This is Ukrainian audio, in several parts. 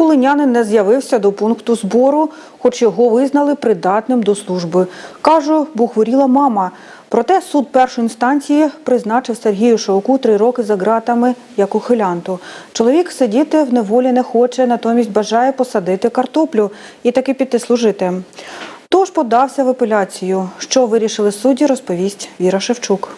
Волинянин не з'явився до пункту збору, хоч його визнали придатним до служби. Каже, бо хворіла мама. Проте суд першої інстанції призначив Сергію Шауку три роки за ґратами як ухилянту. Чоловік сидіти в неволі не хоче, натомість бажає посадити картоплю і таки піти служити. Тож подався в апеляцію. Що вирішили судді, розповість Віра Шевчук.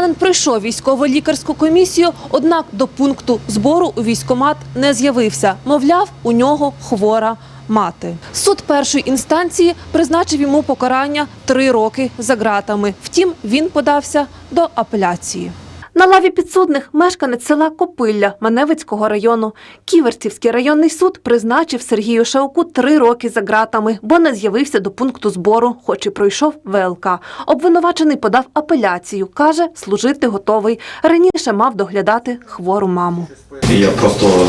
Волинянин пройшов військово-лікарську комісію, однак до пункту збору у військкомат не з'явився. Мовляв, у нього хвора мати. Суд першої інстанції призначив йому покарання три роки за ґратами. Втім, він подався до апеляції. На лаві підсудних мешканець села Копилля Маневицького району. Ківерцівський районний суд призначив Сергію Шауку три роки за ґратами, бо не з'явився до пункту збору, хоч і пройшов ВЛК. Обвинувачений подав апеляцію. Каже, служити готовий. Раніше мав доглядати хвору маму. Я просто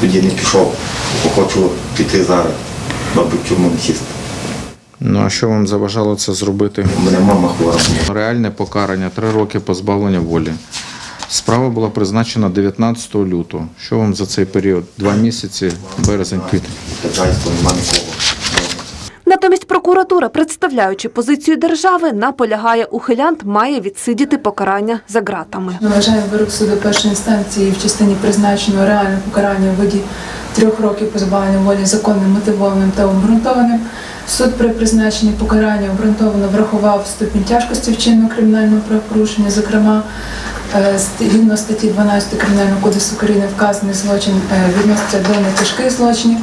тоді не пішов, хочу піти зараз, мабуть, тюрму не сісти. Ну а що вам заважало це зробити? У мене мама хвора. Реальне покарання три роки позбавлення волі. Справа була призначена 19 лютого. Що вам за цей період? Два місяці, березень, квітень. Натомість прокуратура, представляючи позицію держави, наполягає, ухилянт має відсидіти покарання за ґратами. Ми вважаємо вирок суду першої інстанції в частині призначеного реального покарання у виді трьох років позбавлення волі законним, мотивованим та обґрунтованим. Суд при призначенні покарання обґрунтовано врахував ступінь тяжкості вчинного кримінального правопорушення, зокрема, е, згідно статті 12 Кримінального кодексу України вказаний злочин е, відноситься до нетяжких злочинів.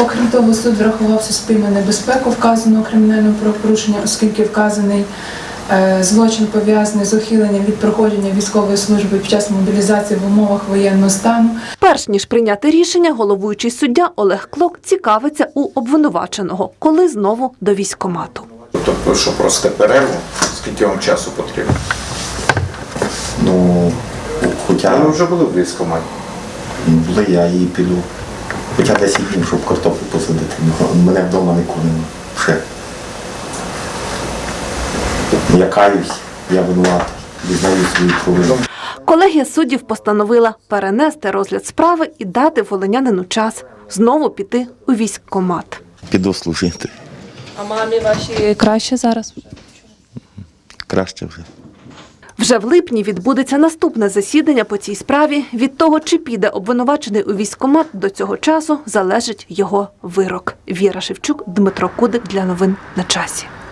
Окрім того, суд врахував суспільну небезпеку вказаного кримінального правопорушення, оскільки вказаний Е, Злочин пов'язаний з ухиленням від проходження військової служби під час мобілізації в умовах воєнного стану. Перш ніж прийняти рішення, головуючий суддя Олег Клок цікавиться у обвинуваченого, коли знову до військкомату. Тобто, що просите перерву, скільки вам часу потрібно? Ну, хоча Ви вже були в військкоматі. були я і піду. Хоча 10 днів, щоб картоплю посадити. Мене вдома ніколи. Ще. Я каюсь, я винуватий, визнаю свою провину. Колегія суддів постановила перенести розгляд справи і дати волинянину час знову піти у військкомат. Піду служити. А мамі ваші краще зараз? Краще вже. Вже в липні відбудеться наступне засідання по цій справі. Від того, чи піде обвинувачений у військкомат до цього часу, залежить його вирок. Віра Шевчук, Дмитро Кудик для новин на часі.